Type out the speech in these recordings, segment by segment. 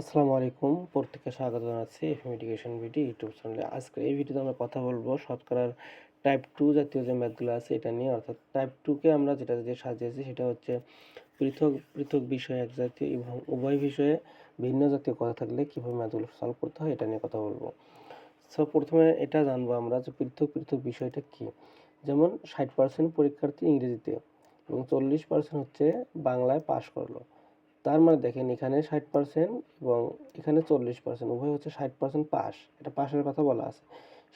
আসসালামু আলাইকুম। প্রত্যেককে স্বাগত জানাচ্ছি এফএম এডুকেশন ভিডিও ইউটিউব চ্যানেলে আজকে এই ভিডিওতে আমরা কথা বলব শতকরার টাইপ টু জাতীয় যে ম্যাথগুলো আছে এটা নিয়ে। অর্থাৎ টাইপ টুকে আমরা যেটা দিয়ে সাজিয়েছি সেটা হচ্ছে পৃথক পৃথক বিষয় এক জাতীয় এবং উভয় বিষয়ে ভিন্ন জাতীয় কথা থাকলে কীভাবে ম্যাথগুলো সলভ করতে হয় এটা নিয়ে কথা বলব। সো প্রথমে এটা জানব আমরা যে পৃথক পৃথক বিষয়টা কী? যেমন ষাট পার্সেন্ট পরীক্ষার্থী ইংরেজিতে এবং চল্লিশ পার্সেন্ট হচ্ছে বাংলায় পাশ করল। তার মানে দেখেন এখানে ষাট পার্সেন্ট এবং এখানে চল্লিশ পার্সেন্ট উভয় হচ্ছে ষাট পার্সেন্ট পাস এটা পাশের কথা বলা আছে।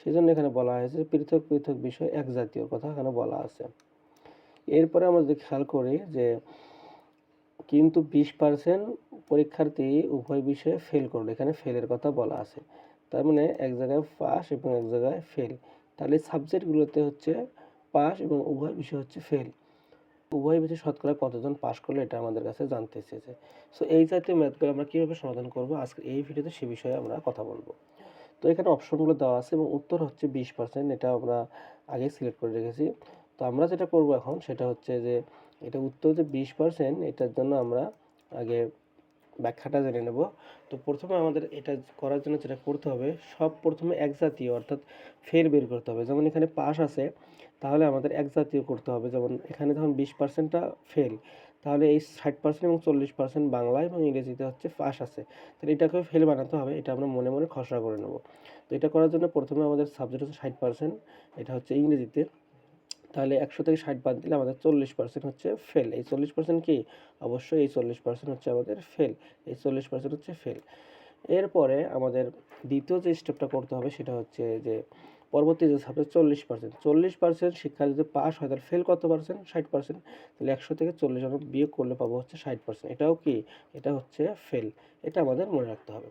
সেই জন্য এখানে বলা হয়েছে পৃথক পৃথক বিষয় এক জাতীয় কথা এখানে বলা আছে। এরপরে আমরা যদি খেয়াল করি যে কিন্তু বিশ পার্সেন্ট পরীক্ষার্থী উভয় বিষয়ে ফেল করল। এখানে ফেলের কথা বলা আছে। তার মানে এক জায়গায় পাস এবং এক জায়গায় ফেল তাহলে সাবজেক্টগুলোতে হচ্ছে পাস এবং উভয় বিষয় হচ্ছে ফেল উভয় বিষয়ে শতকরা কতজন পাস করল এটা আমাদের কাছে জানতে চেয়েছে। সো এই জাতীয় ম্যাথগুলো আমরা কীভাবে সমাধান করব? আজকে এই ভিডিওতে সে বিষয়ে আমরা কথা বলব। তো, এখানে অপশনগুলো দেওয়া আছে এবং উত্তর হচ্ছে বিশ পার্সেন্ট এটা আমরা আগে সিলেক্ট করে রেখেছি। তো, আমরা যেটা করব এখন সেটা হচ্ছে যে, এটা উত্তর যে বিশ পার্সেন্ট এটার জন্য আমরা আগে ব্যাখ্যাটা জেনে নেব। তো প্রথমে আমাদের এটা করার জন্য যেটা করতে হবে, সব প্রথমে এক জাতীয় অর্থাৎ ফের বের করতে হবে। যেমন এখানে পাস আছে, তাহলে আমাদের এক জাতীয় করতে হবে। যেমন এখানে যখন বিশ পার্সেন্টটা ফেল তাহলে এই ষাট পার্সেন্ট এবং চল্লিশ পার্সেন্ট বাংলা এবং ইংরেজিতে হচ্ছে পাস আছে। তাহলে এটাকে ফেল বানাতে হবে, এটা আমরা মনে মনে খসড়া করে নেব। তো এটা করার জন্য প্রথমে আমাদের সাবজেক্ট হচ্ছে ষাট পার্সেন্ট এটা হচ্ছে ইংরেজিতে। তাহলে একশো থেকে ষাট বাদ দিলে আমাদের চল্লিশ পার্সেন্ট হচ্ছে ফেল এই চল্লিশ পার্সেন্ট কি? অবশ্যই এই চল্লিশ পার্সেন্ট হচ্ছে আমাদের ফেল এই চল্লিশ পার্সেন্ট হচ্ছে ফেল এরপরে আমাদের দ্বিতীয় যে স্টেপটা করতে হবে সেটা হচ্ছে যে পরবর্তী যে সাবজেক্ট চল্লিশ পার্সেন্ট চল্লিশ পার্সেন্ট শিক্ষা যদি পাস হয় তাহলে ফেল কত পার্সেন্ট ষাট পার্সেন্ট তাহলে একশো থেকে চল্লিশ আমরা বিয়োগ করলে পাবো হচ্ছে ষাট পার্সেন্ট এটাও কি? এটা হচ্ছে ফেল এটা আমাদের মনে রাখতে হবে।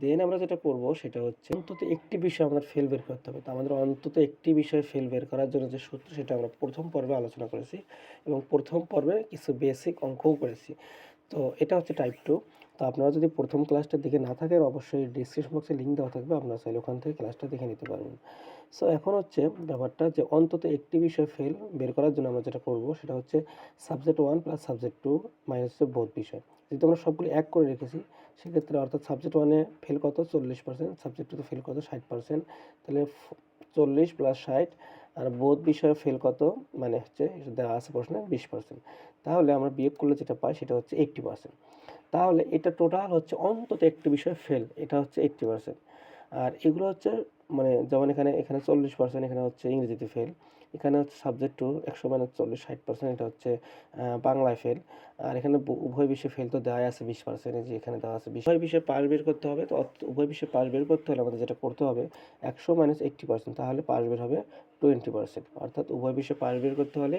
দেন আমরা যেটা করব সেটা হচ্ছে অন্তত একটি বিষয় আমাদের ফেল বের করতে হবে। তো আমাদের অন্তত একটি বিষয় ফেল বের করার জন্য যে সূত্র, সেটা আমরা প্রথম পর্বে আলোচনা করেছি এবং প্রথম পর্বে কিছু বেসিক অঙ্কও করেছি। তো এটা হচ্ছে টাইপ টু তো আপনারা যদি প্রথম ক্লাসটা দেখে না থাকেন, অবশ্যই ডিসক্রিপশন বক্সে লিঙ্ক দেওয়া থাকবে, আপনারা চাইলে ওখান থেকে ক্লাসটা দেখে নিতে পারবেন। সো এখন হচ্ছে ব্যাপারটা যে অন্তত একটি বিষয় ফেল বের করার জন্য আমরা যেটা করব, সেটা হচ্ছে subject one plus subject two minus হচ্ছে বোধ বিষয়। যেহেতু আমরা সবগুলো এক করে রেখেছি, সেক্ষেত্রে অর্থাৎ সাবজেক্ট ওয়ানে ফেল কত? চল্লিশ পার্সেন্ট সাবজেক্ট টুতে ফেল কত? ষাট পার্সেন্ট তাহলে চল্লিশ প্লাস ষাট, আর বোধ বিষয়ে ফেল কত? মানে হচ্ছে দেওয়া আছে প্রশ্নে বিশ পার্সেন্ট তাহলে আমরা বিয়োগ করলে যেটা পাই, সেটা হচ্ছে এইট্টি পার্সেন্ট তাহলে এটা টোটাল হচ্ছে অন্তত একটি বিষয় ফেল এটা হচ্ছে এইট্টি পার্সেন্ট আর এগুলো হচ্ছে মানে যেমন এখানে এখানে চল্লিশ পার্সেন্ট এখানে হচ্ছে ইংরেজিতে ফেল এখানে হচ্ছে সাবজেক্ট টু একশো মানে চল্লিশ, ষাট পার্সেন্ট এটা হচ্ছে বাংলায় ফেল আর এখানে উভয় বিষয়ে ফেল তো দেওয়া আছে বিশ পার্সেন্ট যে এখানে দেওয়া আছে উভয় বিষয়ে পাস বের করতে হবে, তো উভয় বিষয়ে পাস বের করতে হলে আমাদের যেটা করতে হবে, একশো মাইনাস এইট্টি পার্সেন্ট তাহলে পাস বের হবে টোয়েন্টি পার্সেন্ট অর্থাৎ উভয় বিষয়ে পাস বের করতে হলে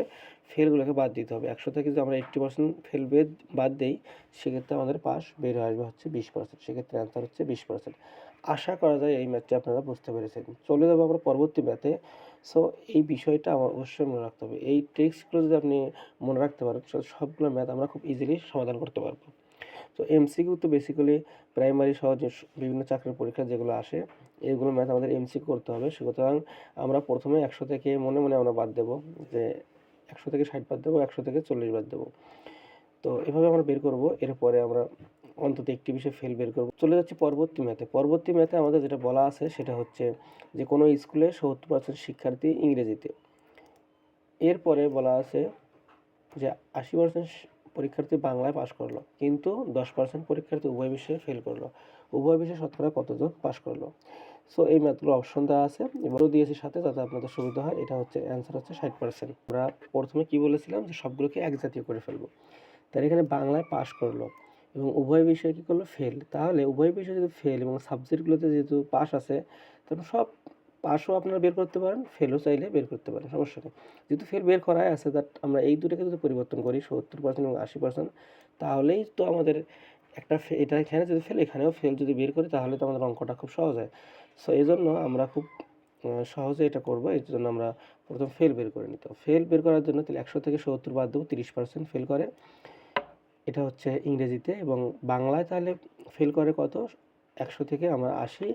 ফেলগুলোকে বাদ দিতে হবে। একশো থেকে যদি আমরা এইট্টি পার্সেন্ট ফেল বেদ, বাদ দিই, সেক্ষেত্রে আমাদের পাস বের আসবে হচ্ছে বিশ পার্সেন্ট সেক্ষেত্রে অ্যান্সার হচ্ছে বিশ পার্সেন্ট আশা করা যায় এই ম্যাথটি আপনারা বুঝতে পেরেছেন। চলে যাব আমরা পরবর্তী ম্যাথে সো এই বিষয়টা আমার অবশ্যই মনে রাখতে হবে। এই ট্রিক্সগুলো যদি আপনি মনে রাখতে পারেন সবগুলো ম্যাথ আমরা খুব ইজিলি সমাধান করতে পারব। তো এমসিকিউ তো বেসিক্যালি প্রাইমারি সহ যে বিভিন্ন চাকরির পরীক্ষা যেগুলো আসে, এগুলো ম্যাথ আমাদের এমসিকিউ করতে হবে। সুতরাং আমরা প্রথমে একশো থেকে মনে মনে আমরা বাদ দেবো যে একশো থেকে ষাট বাদ দেবো, একশো থেকে চল্লিশ বাদ দেবো। তো এভাবে আমরা বের করব। এরপরে আমরা অন্তত একটি বিষয় ফেল বের করব। চলে যাচ্ছি পরবর্তী ম্যাথে পরবর্তী ম্যাথে আমাদের যেটা বলা আছে সেটা হচ্ছে যে কোনো স্কুলে সত্তর পার্সেন্ট শিক্ষার্থী ইংরেজিতে। এরপরে বলা আছে যে আশি পার্সেন্ট পরীক্ষার্থী বাংলায় পাশ করল, কিন্তু দশ পার্সেন্ট পরীক্ষার্থী উভয় বিষয়ে ফেল করল। উভয় বিষয়ে শতকরা কতজন পাশ করল? সো এই ম্যাথগুলো অপশন দেওয়া আছে। এবারও দিয়েছি সাথে, যাতে আপনাদের সুবিধা হয়, এটা হচ্ছে অ্যান্সার হচ্ছে ষাট পার্সেন্ট আমরা প্রথমে কি বলেছিলাম যে সবগুলোকে এক জাতীয় করে ফেলব। তার এখানে বাংলায় পাশ করল। এবং উভয় বিষয়ে কী করল? ফেল তাহলে উভয় বিষয়ে যদি ফেল এবং সাবজেক্টগুলোতে যেহেতু পাস আছে, তখন সব পাসও আপনারা বের করতে পারেন ফেলও চাইলে বের করতে পারেন, সমস্যা নেই। যেহেতু ফেল বের করাই আছে দ্যাট আমরা এই দুটোকে যদি পরিবর্তন করি, সত্তর পার্সেন্ট এবং আশি পার্সেন্ট তাহলেই তো আমাদের একটা এটা এখানে যদি ফেল এখানেও ফেল যদি বের করি, তাহলে তো আমাদের অঙ্কটা খুব সহজ হয়। সো এই জন্য আমরা খুব সহজে এটা করব এই জন্য আমরা প্রথম ফেল বের করে নিতে ফেল বের করার জন্য তাহলে একশো থেকে সত্তর বাদ দেবো, তিরিশ পার্সেন্ট ফেল করে। এটা হচ্ছে ইংরেজিতে এবং বাংলায় তাহলে ফেল করে কত? একশো থেকে আমরা আশি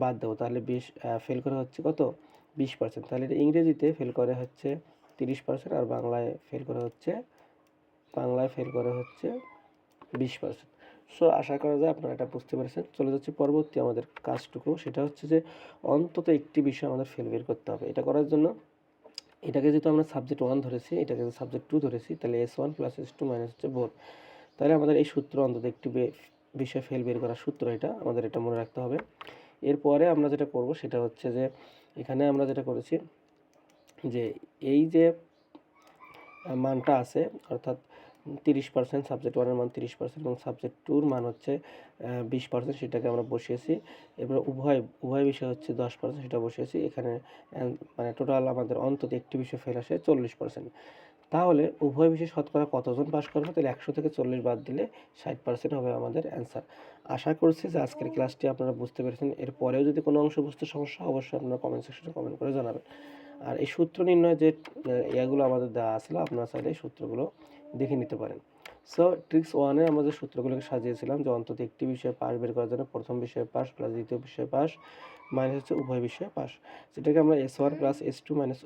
বাদ দেবো। তাহলে বিশ ফেল করে হচ্ছে কত? বিশ পার্সেন্ট তাহলে এটা ইংরেজিতে ফেল করে হচ্ছে তিরিশ পার্সেন্ট আর বাংলায় ফেল করে হচ্ছে, বাংলায় ফেল করে হচ্ছে বিশ পার্সেন্ট সো আশা করা যায় আপনারা এটা বুঝতে পেরেছেন। চলে যাচ্ছি পরবর্তী আমাদের কাজটুকু। সেটা হচ্ছে যে অন্তত একটি বিষয় আমাদের ফেল বের করতে হবে। এটা করার জন্য এটাকে যেহেতু আমরা সাবজেক্ট ওয়ান ধরেছি, এটাকে যদি সাবজেক্ট টু ধরেছি, তাহলে S one plus S two minus হচ্ছে বোর তাহলে আমাদের এই সূত্র অন্তত একটি বিষয় ফেল বের করার সূত্র এটা, আমাদের এটা মনে রাখতে হবে। এরপরে আমরা যেটা করব সেটা হচ্ছে যে, এখানে আমরা যেটা করেছি যে এই যে মানটা আছে, অর্থাৎ তিরিশ পার্সেন্ট, সাবজেক্ট ওয়ানের মান তিরিশ পার্সেন্ট এবং সাবজেক্ট টুর মান হচ্ছে বিশ পার্সেন্ট, সেটাকে আমরা বসিয়েছি। এবার উভয় উভয় বিষয় হচ্ছে দশ পার্সেন্ট, সেটা বসিয়েছি। এখানে মানে টোটাল আমাদের অন্তত একটি বিষয় ফেল আসে, চল্লিশ পার্সেন্ট। তাহলে উভয় বিষয়ে শতকরা কতজন পাস করবে? তাহলে একশো থেকে চল্লিশ বাদ দিলে ষাট পার্সেন্ট হবে আমাদের অ্যান্সার আশা করছি যে আজকের ক্লাসটি আপনারা বুঝতে পেরেছেন। এরপরেও যদি কোনো অংশ বুঝতে সমস্যা অবশ্যই আপনারা কমেন্ট সেকশনে কমেন্ট করে জানাবেন। আর এই সূত্র নির্ণয় যে ইয়েগুলো আমাদের দেওয়া আসলে আপনারা চাইলে এই সূত্রগুলো দেখে নিতে পারেন। সো ট্রিক্স ওয়ানে আমরা যে সূত্রগুলোকে সাজিয়েছিলাম, যে অন্তত একটি বিষয়ে পাস বের করার জন্য প্রথম বিষয়ে পাস প্লাস দ্বিতীয় বিষয়ে পাস মাইনাস হচ্ছে উভয় বিষয়ে পাস যেটাকে আমরা S one plus S two minus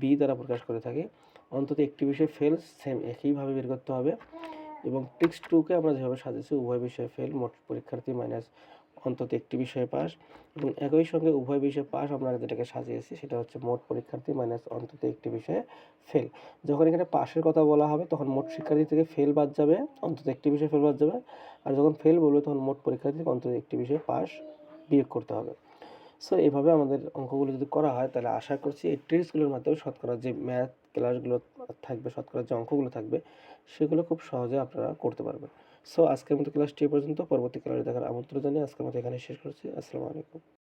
B দ্বারা প্রকাশ করে থাকি। অন্তত একটি বিষয়ে ফেল সেম একইভাবে বের করতে হবে। এবং ট্রিক্স টুকে আমরা যেভাবে সাজিয়েছি, উভয় বিষয়ে ফেল মোট পরীক্ষার্থী মাইনাস অন্তত একটি বিষয়ে পাস এবং একই সঙ্গে উভয় বিষয়ে পাস আমরা যেটাকে সাজিয়েছি সেটা হচ্ছে মোট পরীক্ষার্থী মাইনাস অন্তত একটি বিষয়ে ফেল যখন এখানে পাশের কথা বলা হবে, তখন মোট শিক্ষার্থী থেকে ফেল বাদ যাবে, অন্তত একটি বিষয়ে ফেল বাদ যাবে। আর যখন ফেল বলবে, তখন মোট পরীক্ষার্থী থেকে অন্তত একটি বিষয়ে পাস বিয়োগ করতে হবে। সো এইভাবে আমাদের অঙ্কগুলো যদি করা হয়, তাহলে আশা করছি এই ট্রিক্সগুলোর মাধ্যমে শতকরা যে ম্যাথ ক্লাসগুলো থাকবে, শতকরা যে অঙ্কগুলো থাকবে, সেগুলো খুব সহজে আপনারা করতে পারবেন। সো আজকের মতো ক্লাসটি পর্যন্ত। পরবর্তী ক্লাসে দেখার আমন্ত্রণ জানিয়ে আজকের মতো এখানে শেষ করছি। আসসালামু আলাইকুম।